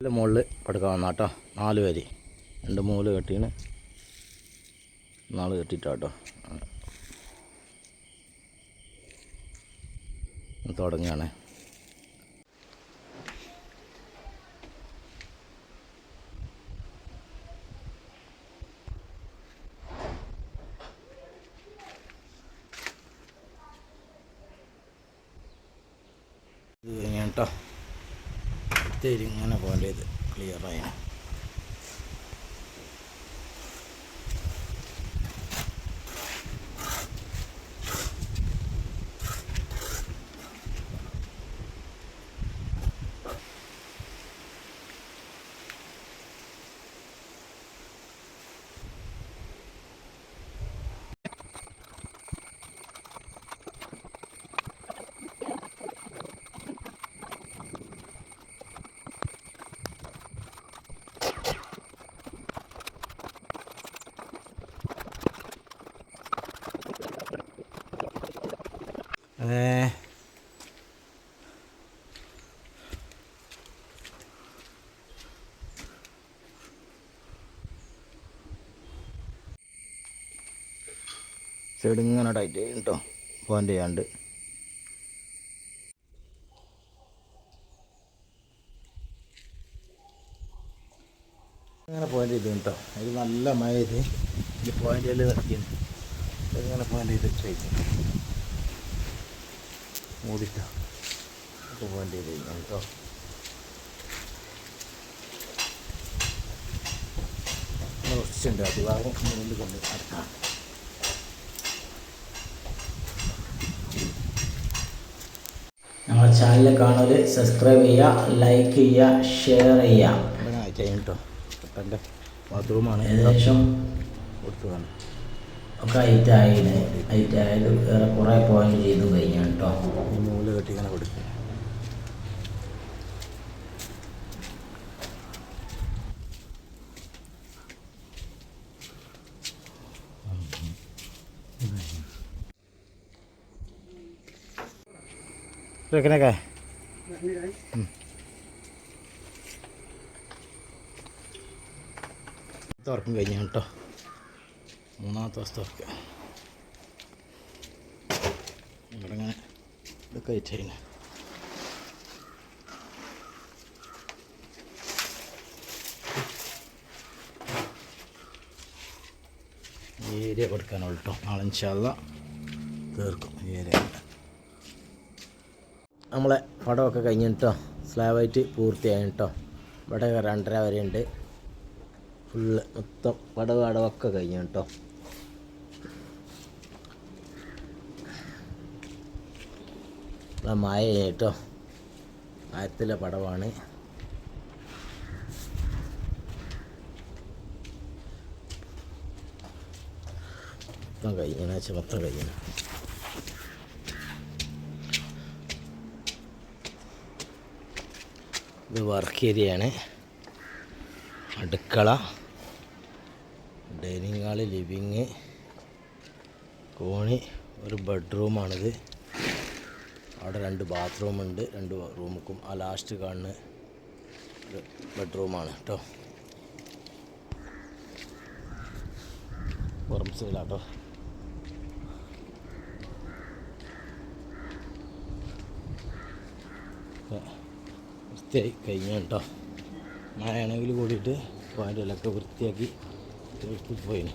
ഇതിന്റെ മുകളിൽ പടുക്കാൻ വന്ന കേട്ടോ നാല് വരി. രണ്ട് മൂൽ കെട്ടിയാണ് നാല് കെട്ടിയിട്ടാട്ടോ തുടങ്ങുകയാണ് ഇത് കഴിഞ്ഞിട്ടോ തേരി ഇങ്ങനെ പോലെ ക്ലിയർ ആയിന്. സൈഡ് ഇങ്ങനെ ടൈറ്റ് ചെയ്യും കേട്ടോ പോയിന്റ് ചെയ്യാണ്ട് ഇങ്ങനെ പോയിന്റ് ചെയ്തു കേട്ടോ ഇത് നല്ല മഴ ഇത് ഈ പോയിന്റ് ചെയ്ത് നിർത്തിയത് ഇങ്ങനെ പോയിന്റ് ചെയ്ത് ചെയ്തു മൂടിട്ടോ. ഇത് പോയിന്റ് ചെയ്ത് കഴിഞ്ഞാൽ കേട്ടോ കുറച്ചുണ്ട് അതിഭാഗം മുന്നിൽ കൊണ്ട് നടക്കാം ചാനൽ കാണുന്നത് സബ്സ്ക്രൈബ് ചെയ്യുക ലൈക്ക് ചെയ്യുക ഷെയർ ചെയ്യുക. കേട്ടോ എന്റെ ബാത്റൂമാണ് ഏകദേശം കൊടുത്തു വേണം ഒക്കെ ഹൈറ്റ് ആയിന് ഹൈറ്റ് ആയത് വേറെ കുറേ പോയിന്റ് ചെയ്തു കഴിഞ്ഞു കേട്ടോ. ഈ നൂൽ കെട്ടി വെക്കണൊക്കെ? തുറക്കും കഴിഞ്ഞു കേട്ടോ. മൂന്നാമത്തെ ദിവസം തുറക്കുക ഇവിടെ ഇങ്ങനെ ഇതൊക്കെ വെച്ചതിന് ഏരിയ കൊടുക്കാനുള്ളൂ കേട്ടോ. നാളെ ഇൻഷാല്ല തീർക്കും ഏരിയ. നമ്മളെ പടമൊക്കെ കഴിഞ്ഞ് കേട്ടോ സ്ലാബായിട്ട് പൂർത്തിയായി കേട്ടോ ഇവിടെ രണ്ടര വരെ ഉണ്ട് ഫുള്ള് മൊത്തം പടവ് അടവൊക്കെ കഴിഞ്ഞു കേട്ടോ ഇവിടെ മായ കേട്ടോ മായത്തിലെ പടവാണ് മൊത്തം കഴിഞ്ഞ മൊത്തം കഴിഞ്ഞ. ഇത് വർക്ക് ഏരിയയാണ്. അടുക്കള ഡൈനിങ് ഹാൾ ലിവിങ് കോണി ഒരു ബെഡ്റൂമാണിത്. അവിടെ രണ്ട് ബാത്റൂം ഉണ്ട് രണ്ട് റൂമുക്കും. ആ ലാസ്റ്റ് കാണുന്ന ഒരു ബെഡ്റൂമാണ് കേട്ടോ പുറം സൈഡാട്ടോ വൃത്തിയായി കഴിഞ്ഞു കേട്ടോ. മഴയാണെങ്കിൽ കൂടിയിട്ട് പോയിന്റെല്ലാം വൃത്തിയാക്കി തീർത്തി പോയിന്.